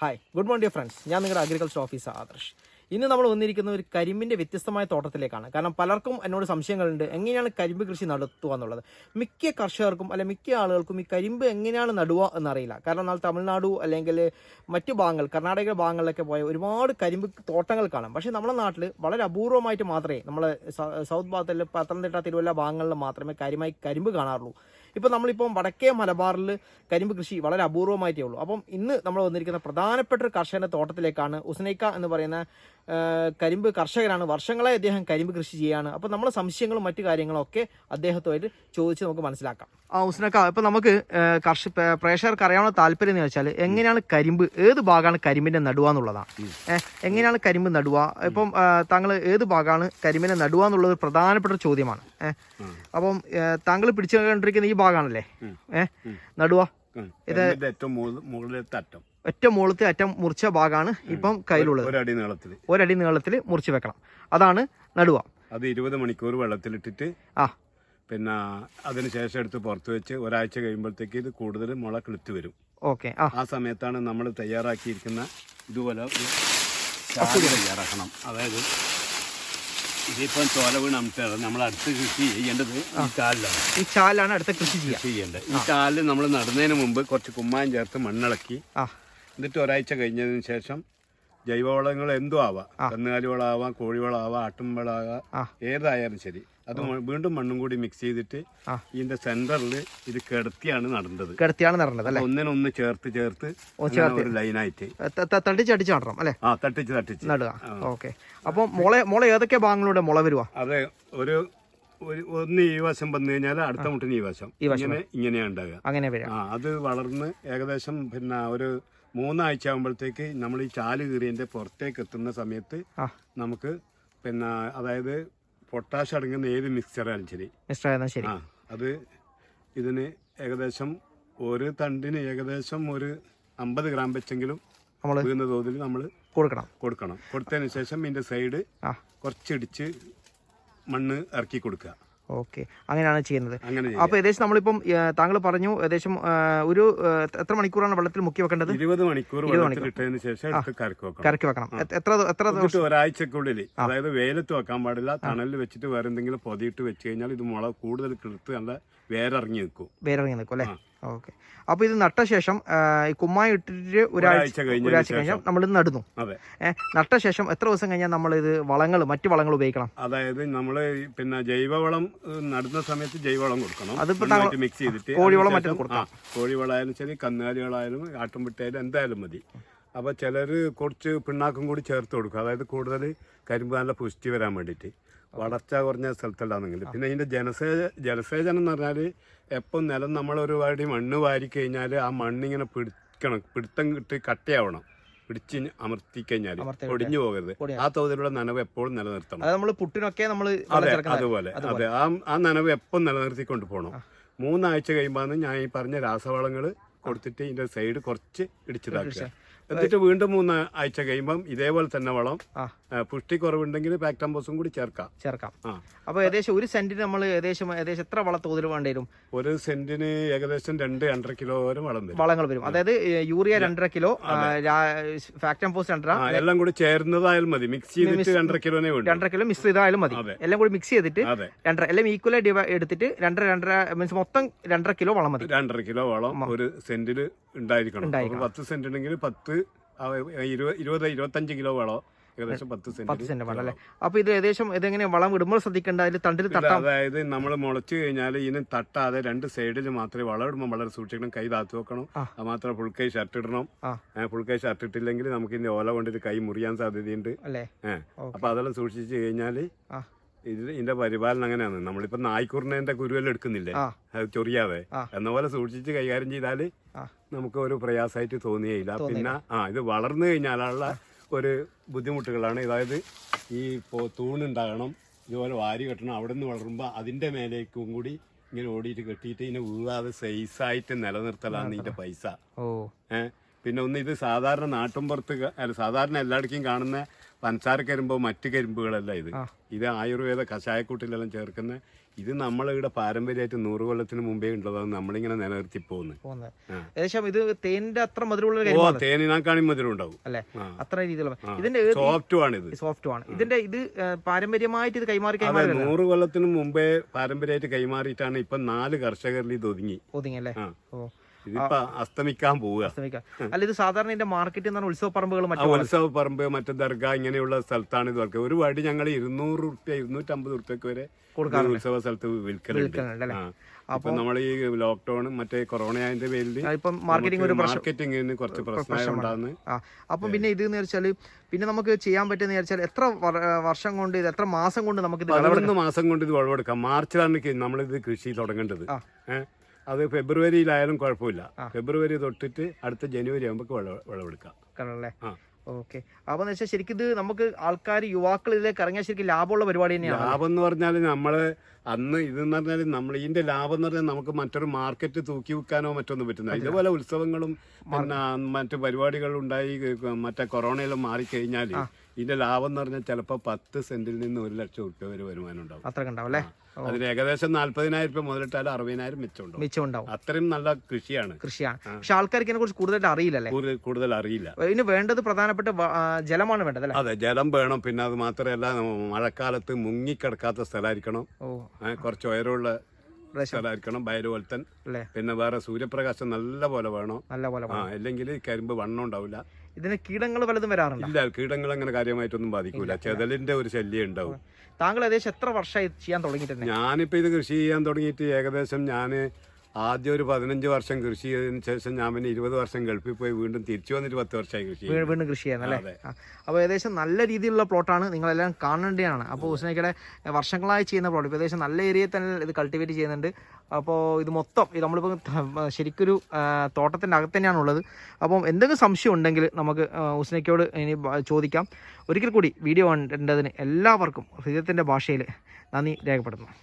Hi good morning friends ഞാൻ നിങ്ങളുടെ agriculture officer Adarsh. ഇന്ന് നമ്മൾ വന്നിരിക്കുന്ന ഒരു കരിമ്പിന്റെ വ്യത്യസ്തമായ തോട്ടത്തിലേക്കാണ്. കാരണം പലർക്കും എന്നോട് സംശയങ്ങളുണ്ട് എങ്ങനെയാണ് കരിമ്പ് കൃഷി നടത്തുക എന്നുള്ളത്? മിക്ക കർഷകർക്കും അല്ലെ മിക്ക ആളുകൾക്കും ഈ കരിമ്പ് എങ്ങനെയാണ് നടുക എന്നറിയില്ല. കാരണം എന്നാൽ തമിഴ്നാടു അല്ലെങ്കിൽ മറ്റു ഭാഗങ്ങൾ കർണാടക ഭാഗങ്ങളിലൊക്കെ പോയ ഒരുപാട് കരിമ്പ് തോട്ടങ്ങൾ കാണാം. പക്ഷേ നമ്മുടെ നാട്ടിൽ വളരെ അപൂർവമായിട്ട് മാത്രമേ നമ്മളെ സൗത്ത് ഭാഗത്തിൽ പത്തനംതിട്ട തിരുവല്ല ഭാഗങ്ങളിൽ മാത്രമേ കാര്യമായി കരിമ്പ് കാണാറുള്ളൂ. ഇപ്പോൾ നമ്മളിപ്പം വടക്കേ മലബാറിൽ കരിമ്പ് കൃഷി വളരെ അപൂർവമായിട്ടേ ഉള്ളൂ. അപ്പം ഇന്ന് നമ്മൾ വന്നിരിക്കുന്ന പ്രധാനപ്പെട്ട ഒരു കർഷകന്റെ തോട്ടത്തിലേക്കാണ് ഉസ്നൈക്ക എന്ന് പറയുന്ന കരിമ്പ് കർഷകരാണ് വർഷങ്ങളായി അദ്ദേഹം കരിമ്പ് കൃഷി ചെയ്യാണ്. അപ്പോൾ നമ്മളെ സംശയങ്ങളും മറ്റു കാര്യങ്ങളും ഒക്കെ അദ്ദേഹത്തുമായിട്ട് ചോദിച്ച് നമുക്ക് മനസ്സിലാക്കാം. ആ ഉസ്നക്ക ഇപ്പം നമുക്ക് കർഷ പ്രേക്ഷകർക്ക് അറിയാവുന്ന താല്പര്യം എന്ന് വെച്ചാൽ എങ്ങനെയാണ് കരിമ്പ് ഏത് ഭാഗമാണ് കരിമ്പിന്റെ നടുവ എന്നുള്ളതാണ് എങ്ങനെയാണ് കരിമ്പ് നടുവ? ഇപ്പം താങ്കൾ ഏത് ഭാഗമാണ് കരിമ്പിനെ നടുവ എന്നുള്ളത് പ്രധാനപ്പെട്ട ചോദ്യമാണ്. ഏഹ്. അപ്പം താങ്കൾ പിടിച്ചു കണ്ടിരിക്കുന്ന ഈ ഭാഗമാണല്ലേ? ഏഹ് നടുക ഇത് ഏറ്റവും മുക- മുകളിലത്തെ അറ്റം ഏറ്റവും മുകളിലത്തെ അറ്റം മുറിച്ച ഭാഗമാണ് ഇപ്പം കയ്യിലുള്ളത്. ഒരടി നീളത്തിൽ. ഒരടി നീളത്തിൽ മുറിച്ച് വെക്കണം. അതാണ് നടുവ. അത് ഇരുപത് മണിക്കൂർ വെള്ളത്തിലിട്ടിട്ട് ആ. പിന്നെ അതിന് ശേഷം എടുത്ത് പുറത്ത് വെച്ച് ഒരാഴ്ച കഴിയുമ്പോഴത്തേക്ക് ഇത് കൂടുതൽ മുള കിളുത്ത് വരും. ഓക്കെ. ആ. ആ സമയത്താണ് നമ്മൾ തയ്യാറാക്കിയിരിക്കുന്ന ഇതുപോലെ തയ്യാറാക്കണം. അതായത് ഇതിപ്പം ചോല വീണ് അമിട്ടാണ് നമ്മൾ അടുത്ത് കൃഷി ചെയ്യേണ്ടത് ഈ ചാലിലാണ്. ഈ ചാലാണ് അടുത്ത കൃഷി ചെയ്യുക ചെയ്യേണ്ടത്. ഈ ചാലിൽ നമ്മൾ നടുന്നതിന് മുമ്പ് കുറച്ച് കുമ്മായം ചേർത്ത് മണ്ണിളക്കി. എന്നിട്ട് ഒരാഴ്ച കഴിഞ്ഞതിന് ശേഷം ജൈവവളങ്ങൾ എന്തോ ആവാം. കന്നുകാലി കോഴിവളാവാം കോഴിവളമാവാം ആട്ടുംവളമാവാം ആ. ഏതായാലും ശരി. അത് വീണ്ടും മണ്ണും കൂടി മിക്സ് ചെയ്തിട്ട്. ഇതിന്റെ സെന്ററിൽ ഇത് കിടത്തിയാണ് നടേണ്ടത് കിടത്തിയാണ് നടേണ്ടത് അല്ലേ? ഒന്നിനൊന്ന് ചേർത്ത് ചേർത്ത് ഒരു ലൈനായിട്ട് തട്ടിച്ച് അടിച്ച് നടണം അല്ലേ? ആ തട്ടിച്ച് തട്ടിച്ച്. നടുക. ഓക്കെ. അപ്പൊ മുള മുള ഏതൊക്കെ ഭാഗങ്ങളുടെ മുള വരുക അതെ ഒരു ഒരു ഒന്ന് ഈ വശം വന്നു കഴിഞ്ഞാൽ അടുത്ത മുട്ടിന് ഈ വശം. ഇങ്ങനെ ഇങ്ങനെയാണ് ഉണ്ടാകുക അങ്ങനെ അത് വളർന്ന് ഏകദേശം പിന്നെ ഒരു മൂന്നാഴ്ച ആകുമ്പോഴത്തേക്ക് നമ്മൾ ഈ ചാൽ കീറിയതിന്റെ പുറത്തേക്ക് എത്തുന്ന സമയത്ത് നമുക്ക് പിന്നെ അതായത് പൊട്ടാഷ് അടങ്ങുന്ന ഏത് മിക്സറായാലും ശരി. ശരി. ആ അത് ഇതിന് ഏകദേശം ഒരു തണ്ടിന് ഏകദേശം ഒരു അമ്പത് ഗ്രാം വെച്ചെങ്കിലും വീഴുന്ന തോതിൽ നമ്മൾ കൊടുക്കണം. കൊടുക്കണം. കൊടുത്തതിന് ശേഷം ഇതിന്റെ സൈഡ് കുറച്ചിടിച്ച് മണ്ണ് ഇറക്കി കൊടുക്കുക. ഓക്കെ. അങ്ങനെയാണ് ചെയ്യുന്നത്. അപ്പൊ അപ്പോൾ ഏകദേശം നമ്മളിപ്പം താങ്കൾ പറഞ്ഞു ഏകദേശം ഒരു എത്ര മണിക്കൂറാണ് വെള്ളത്തിൽ മുക്കി വെക്കേണ്ടത്? ഇരുപത് മണിക്കൂർ ഇട്ടതിന് ശേഷം എടുത്ത് കരക്ക് വെക്കണം. കറക്കി വെക്കണം. എത്ര എത്ര ദിവസം? ഒരാഴ്ചക്കുള്ളിൽ അതായത് വെയിലത്ത് വെക്കാൻ പാടില്ല തണലിൽ വെച്ചിട്ട് വേറെ എന്തെങ്കിലും പൊതിയിട്ട് വെച്ച് കഴിഞ്ഞാൽ ഇത് മുള കൂടുതൽ കിളുത്ത് നല്ല വേരിറങ്ങി നിൽക്കും. വേരിറങ്ങി നിൽക്കും അല്ലേ? ഓക്കെ. അപ്പോൾ ഇത് നട്ട ശേഷം ഈ കുമ്മായി ഇട്ടിട്ട് ഒരാഴ്ച ഒരാഴ്ച കഴിഞ്ഞാൽ നമ്മൾ ഇത് നടുന്നു. അതെ. നട്ട ശേഷം എത്ര ദിവസം കഴിഞ്ഞാൽ നമ്മൾ ഇത് വളങ്ങൾ മറ്റു വളങ്ങൾ ഉപയോഗിക്കണം? അതായത് നമ്മൾ പിന്നെ ജൈവവളം നടുന്ന സമയത്ത് ജൈവവളം കൊടുക്കണം. അതിപ്പോ മിക്സ് ചെയ്തിട്ട് കോഴിവളം മറ്റൊന്ന് കൊടുക്കാം. ആ, കോഴിവളമായാലും ശരി കന്നുകാലികളായാലും ആട്ടുംപിട്ടയായാലും എന്തായാലും മതി. അപ്പോൾ ചിലർ കുറച്ച് പിണ്ണാക്കും കൂടി ചേർത്ത് കൊടുക്കും. അതായത് കൂടുതൽ കരിമ്പ് നല്ല പുഷ്ടി വരാൻ വേണ്ടിയിട്ട്. വളർച്ച കുറഞ്ഞ സ്ഥലത്തുണ്ടാകുന്നെങ്കിൽ പിന്നെ ഇതിന്റെ ജലസേച ജലസേചനം എന്ന് പറഞ്ഞാൽ എപ്പം നിലം നമ്മൾ വാടി മണ്ണ് വാരി കഴിഞ്ഞാൽ ആ മണ്ണിങ്ങനെ പിടിക്കണം പിടുത്തം കിട്ടി കട്ടയാവണം. പിടിച്ച് അമർത്തി കഴിഞ്ഞാൽ ഒടിഞ്ഞു പോകരുത്. ആ തോതിലുള്ള നനവ് എപ്പോഴും നിലനിർത്തണം. നമ്മൾ പുട്ടിനൊക്കെ നമ്മൾ അതെ അതുപോലെ അതെ. ആ ആ നനവ് എപ്പം നിലനിർത്തിക്കൊണ്ട് പോകണം മൂന്നാഴ്ച കഴിയുമ്പോൾ ഞാൻ ഈ പറഞ്ഞ രാസവളങ്ങൾ കൊടുത്തിട്ട് ഇതിന്റെ സൈഡ് കുറച്ച് ഇടിച്ചിതാക്കുക എന്നിട്ട് വീണ്ടും മൂന്ന് ആഴ്ച കഴിയുമ്പം ഇതേപോലെ തന്നെ വളം പുഷ്ടി കുറവുണ്ടെങ്കിൽ പാക്ടംബോസും കൂടി ചേർക്കാം. ചേർക്കാം. അപ്പൊ ഏകദേശം ഒരു സെന്റിന് നമ്മൾ ഏകദേശം ഏകദേശം എത്ര വള തോതിൽ വേണ്ടി വരും? ഒരു സെന്റിന് ഏകദേശം രണ്ട് രണ്ടര കിലോ വരെ വളം വരും. വളങ്ങൾ വരും. അതായത് യൂറിയ രണ്ടര കിലോ ഫാക്ടം ബോസ് രണ്ടര എല്ലാം കൂടി ചേർന്നതായാലും മതി. മിക്സ് ചെയ്തിട്ട് രണ്ടര കിലോനെ വേണ്ടു. രണ്ടര കിലോ മിക്സ് ചെയ്തായാലും മതി. എല്ലാം കൂടി മിക്സ് ചെയ്തിട്ട് രണ്ടര എല്ലാം ഈക്വൽ ഡിവൈഡ് എടുത്തിട്ട് രണ്ടര രണ്ടര മീൻസ് മൊത്തം രണ്ടര കിലോ വളം മതി. രണ്ടര കിലോ വളം ഒരു സെന്റിൽ ഉണ്ടായിരിക്കണം. പത്ത് സെന്റ് ഉണ്ടെങ്കിൽ പത്ത് ഇരുപത് ഇരുപത് ഇരുപത്തഞ്ച് കിലോ വളോ ഏകദേശം പത്ത് സെന്റ് പത്ത് സെന്റ് വളം അല്ലേ? അപ്പോൾ ഇത് ഏകദേശം ഇതെങ്ങനെ വളം ഇടുമ്പോൾ ശ്രദ്ധിക്കേണ്ട അതിൽ തണ്ടിൽ തട്ടാം. അതായത് നമ്മൾ മുളച്ചു കഴിഞ്ഞാൽ ഇതിന് തട്ടാതെ രണ്ട് സൈഡിൽ മാത്രമേ വളം ഇടുമ്പോൾ വളരെ സൂക്ഷിക്കണം. കൈ താത്തു വെക്കണം. അത് മാത്രം ഫുൾ കൈ ഷർട്ട് ഇടണം. ആ. ഫുൾ കൈ ഷർട്ട് ഇട്ടില്ലെങ്കിൽ നമുക്ക് ഇതിന്റെ ഓല കൊണ്ടിട്ട് കൈ മുറിയാൻ സാധ്യതയുണ്ട്. അല്ലേ? അപ്പൊ അതെല്ലാം സൂക്ഷിച്ചു കഴിഞ്ഞാൽ ഇത് ഇതിന്റെ പരിപാലനം അങ്ങനെയാണ്. നമ്മളിപ്പോ നായ്ക്കുറിനെ കുരുവെല്ലാം എടുക്കുന്നില്ലേ? അത് ചൊറിയാതെ. എന്ന പോലെ സൂക്ഷിച്ച് കൈകാര്യം ചെയ്താൽ നമുക്ക് ഒരു പ്രയാസമായിട്ട് തോന്നിയേയില്ല. പിന്നെ ആ ഇത് വളർന്നു കഴിഞ്ഞാലുള്ള ഒരു ബുദ്ധിമുട്ടുകളാണ്. അതായത് ഈ തൂണുണ്ടാകണം ഇതുപോലെ വാരി കെട്ടണം അവിടെ നിന്ന് വളരുമ്പോൾ അതിന്റെ മേലേക്കും കൂടി ഇങ്ങനെ ഓടിയിട്ട് കെട്ടിയിട്ട് ഇതിനെ വീഴാതെ സൈസായിട്ട് നിലനിർത്തലാണ് ഇതിന്റെ പൈസ. ഏഹ് പിന്നെ ഒന്ന് ഇത് സാധാരണ നാട്ടുംപുറത്ത് അല്ല സാധാരണ എല്ലായിടക്കും കാണുന്ന പഞ്ചസാര കരിമ്പോ മറ്റു കരിമ്പുകളല്ല ഇത്. ഇത് ആയുർവേദ കഷായക്കൂട്ടിലെല്ലാം ചേർക്കുന്ന ഇത് നമ്മളിവിടെ പാരമ്പര്യമായിട്ട് നൂറ് കൊല്ലത്തിന് മുമ്പേ ഉള്ളതാണ് നമ്മളിങ്ങനെ നിലനിർത്തി പോകുന്നത് ഏകദേശം ഇത് തേനിന്റെ അത്ര മധുരമുള്ള ഓ തേനിനാക്കാണി മധുരം ഉണ്ടാവും അല്ലെ. അത്ര രീതിയിലുള്ള. ഇതിന്റെ ആണ് ഇത് സോഫ്റ്റ് ആണ്. ഇതിന്റെ ഇത് പാരമ്പര്യമായിട്ട് ഇത് കൈമാറി കൈമാറി നൂറ് കൊല്ലത്തിന് മുമ്പേ പാരമ്പര്യമായിട്ട് കൈമാറിയിട്ടാണ് ഇപ്പൊ നാല് കർഷകരിൽ ഇത് ഒതുങ്ങി. ഒതുങ്ങി അല്ലേ? ഓ. ഇതിപ്പോ അസ്തമിക്കാൻ പോവുക. അല്ല ഇത് സാധാരണ ഇതിന്റെ മാർക്കറ്റ് എന്ന് പറഞ്ഞാൽ ഉത്സവ പറമ്പുകൾ മറ്റു ഉത്സവ പറമ്പ് മറ്റേ ദർഗ ഇങ്ങനെയുള്ള സ്ഥലത്താണ് ഇത് വർക്ക്. ഒരു വടി ഞങ്ങൾ ഇരുന്നൂറ് റുപ്യ ഇരുന്നൂറ്റമ്പത് റുപ്യക്ക് വരെ ഉത്സവ സ്ഥലത്ത് വിൽക്കലുണ്ട്. ഇപ്പൊ നമ്മൾ ഈ ലോക്ക്ഡൌൺ മറ്റേ കൊറോണ അതിന്റെ പേരിൽ മാർക്കറ്റിംഗ് ഒരു മാർക്കറ്റിംഗിന് കുറച്ച് ആ അപ്പം പിന്നെ ഇത് എന്ന് വെച്ചാൽ പിന്നെ നമുക്ക് ചെയ്യാൻ പറ്റുന്ന വെച്ചാൽ എത്ര വർഷം കൊണ്ട് ഇത് എത്ര മാസം കൊണ്ട് നമുക്ക് പതിനൊന്ന് മാസം കൊണ്ട് ഇത് വിളവെടുക്കാം. മാർച്ചിലാണ് നമ്മൾ നമ്മളിത് കൃഷി തുടങ്ങേണ്ടത്. ആ. അത് ഫെബ്രുവരിയിലായാലും കുഴപ്പമില്ല. ഫെബ്രുവരി തൊട്ടിട്ട് അടുത്ത ജനുവരി ആകുമ്പോൾ വിളവ് വിളവെടുക്കാം. ആ. ഓക്കെ. അപ്പൊ എന്ന് വെച്ചാൽ ശരിക്കും ഇത് നമുക്ക് ആൾക്കാർ യുവാക്കൾ ഇതിലേക്ക് ഇറങ്ങിയാൽ ശരിക്കും ലാഭമുള്ള പരിപാടി തന്നെയാണ്. ലാഭം എന്ന് പറഞ്ഞാൽ നമ്മൾ അന്ന് ഇതെന്ന് പറഞ്ഞാൽ നമ്മൾ ഇതിന്റെ ലാഭം എന്ന് പറഞ്ഞാൽ നമുക്ക് മറ്റൊരു മാർക്കറ്റ് തൂക്കി വിൽക്കാനോ മറ്റൊന്നും പറ്റുന്ന ഇതുപോലെ ഉത്സവങ്ങളും പിന്നെ മറ്റു പരിപാടികളും ഉണ്ടായി മറ്റേ മാറി മാറിക്കഴിഞ്ഞാൽ ഇതിന്റെ ലാഭം എന്ന് പറഞ്ഞാൽ ചിലപ്പോൾ പത്ത് സെന്റിൽ നിന്ന് ഒരു ലക്ഷം റുപ്യ വരെ വരുമാനം ഉണ്ടാവും. അത്ര ഉണ്ടാവും അല്ലേ? അതിന് ഏകദേശം നാല്പതിനായിരം രൂപ മുതലിട്ടാലും അറുപതിനായിരം മിച്ചമുണ്ടാവും. മിച്ചമുണ്ടാവും. മിച്ചം അത്രയും നല്ല കൃഷിയാണ്. കൃഷിയാണ്. പക്ഷെ ആൾക്കാർക്ക് ഇതിനെ കുറിച്ച് കൂടുതലായിട്ട് അറിയില്ലല്ലേ? കൂടുതൽ അറിയില്ല. ഇതിന് വേണ്ടത് പ്രധാനപ്പെട്ട ജലമാണ് വേണ്ടത് അതെ ജലം വേണം. പിന്നെ അത് മാത്രമല്ല മഴക്കാലത്ത് മുങ്ങിക്കിടക്കാത്ത സ്ഥലമായിരിക്കണം. കുറച്ച് ഉയരമുള്ള സ്ഥലമായിരിക്കണം ഭൈരവോൽത്തൻ പിന്നെ വേറെ സൂര്യപ്രകാശം നല്ല പോലെ വേണം? നല്ല പോലെ ആ അല്ലെങ്കിൽ കരിമ്പ് വണ്ണം ഉണ്ടാവില്ല. ഇതിന് കീടങ്ങൾ വലതും വരാറുണ്ട്? ഇല്ല കീടങ്ങൾ അങ്ങനെ കാര്യമായിട്ടൊന്നും ബാധിക്കൂല. ചെതലിന്റെ ഒരു ശല്യം ഉണ്ടാവും. താങ്കൾ ഏകദേശം എത്ര വർഷമായി ചെയ്യാൻ തുടങ്ങിയിട്ടുണ്ട്? ഞാനിപ്പോ ഇത് കൃഷി ചെയ്യാൻ തുടങ്ങിയിട്ട് ഏകദേശം ഞാൻ ആദ്യം ഒരു പതിനഞ്ച് വർഷം കൃഷി ചെയ്തതിന് ശേഷം ഞാൻ പിന്നെ ഇരുപത് വർഷം ഗൾഫിൽ പോയി വീണ്ടും തിരിച്ചു വന്നിട്ട് പത്ത് വർഷമായി കൃഷി. വീണ്ടും കൃഷി ചെയ്യുന്നത് അല്ലേ? അപ്പോൾ ഏകദേശം നല്ല രീതിയിലുള്ള പ്ലോട്ടാണ് നിങ്ങളെല്ലാം കാണേണ്ടതാണ്. അപ്പോൾ ഹുസ്നൈക്കയുടെ വർഷങ്ങളായി ചെയ്യുന്ന പ്ലോട്ട്. ഇപ്പോൾ ഏകദേശം നല്ല ഏരിയയിൽ തന്നെ ഇത് കൾട്ടിവേറ്റ് ചെയ്യുന്നുണ്ട്. അപ്പോൾ ഇത് മൊത്തം ഇത് നമ്മളിപ്പോൾ ശരിക്കൊരു തോട്ടത്തിന്റെ അകത്ത് തന്നെയാണ് ഉള്ളത്. അപ്പം എന്തെങ്കിലും സംശയം ഉണ്ടെങ്കിൽ നമുക്ക് ഉസ്നേക്കയോട് ഇനി ചോദിക്കാം. ഒരിക്കൽ കൂടി വീഡിയോ കണ്ടതിന് എല്ലാവർക്കും ഹൃദയത്തിന്റെ ഭാഷയിൽ നന്ദി രേഖപ്പെടുത്തുന്നു.